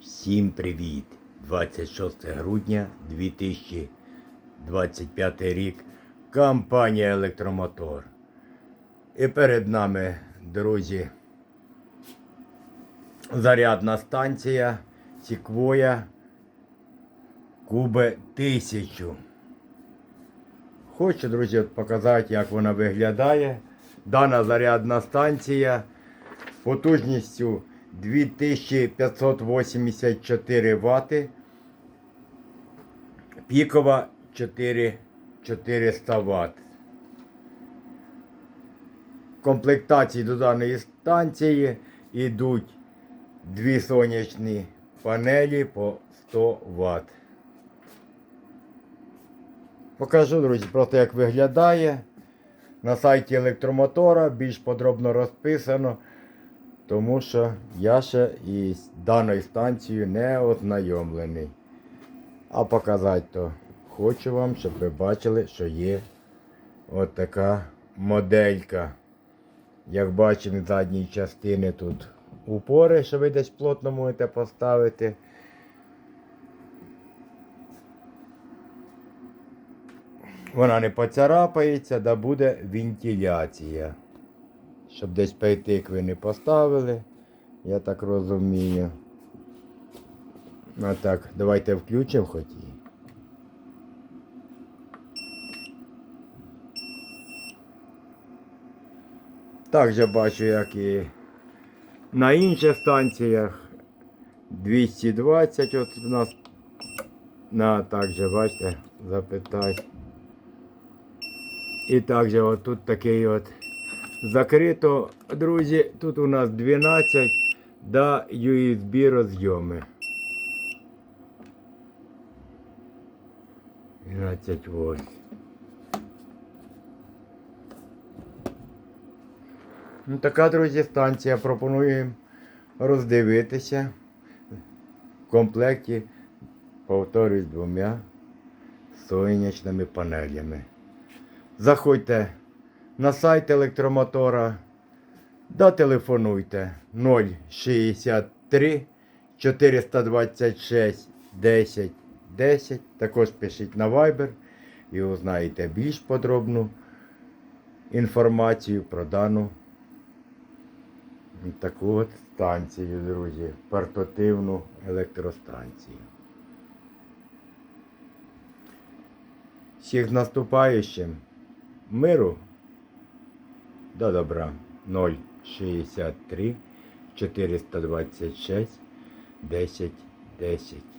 Всім привіт! 26 грудня 2025 рік. Компанія Електромотор. І перед нами, друзі, зарядна станція Сіквоя Кубе 1000. Хочу, друзі, показати, як вона виглядає. Дана зарядна станція потужністю 2584 Вт. Пікова 4 400 Вт. Комплектації до даної станції йдуть дві сонячні панелі по 100 Вт. Покажу, друзі, просто як виглядає. На сайті електромотора більш подробно розписано, тому що я ще із даною станцією не ознайомлений. А показати то хочу вам, щоб ви бачили, що є от така моделька. Як бачимо, з задньої частини тут упори, що ви десь плотно можете поставити. Вона не поцарапається, да буде вентиляція. Щоб десь пейтик ви не поставили, я так розумію. А так, давайте включимо хоч її. Так же бачу, як і на інших станціях 220 от у нас на так же, бачите, запитай. І також от тут такий от закрито, друзі, тут у нас 12 да USB розйоми. 12 вольт. Ну, така, друзі, станція. Пропоную роздивитися в комплекті, повторюсь, двома сонячними панелями. Заходьте на сайт електромотора, да телефонуйте 063 426 10 10. Також пишіть на Viber і узнаєте більш подробну інформацію про дану таку от станцію, друзі, портативну електростанцію. Всіх з наступаючим. Миру до добра 063 426 10 10.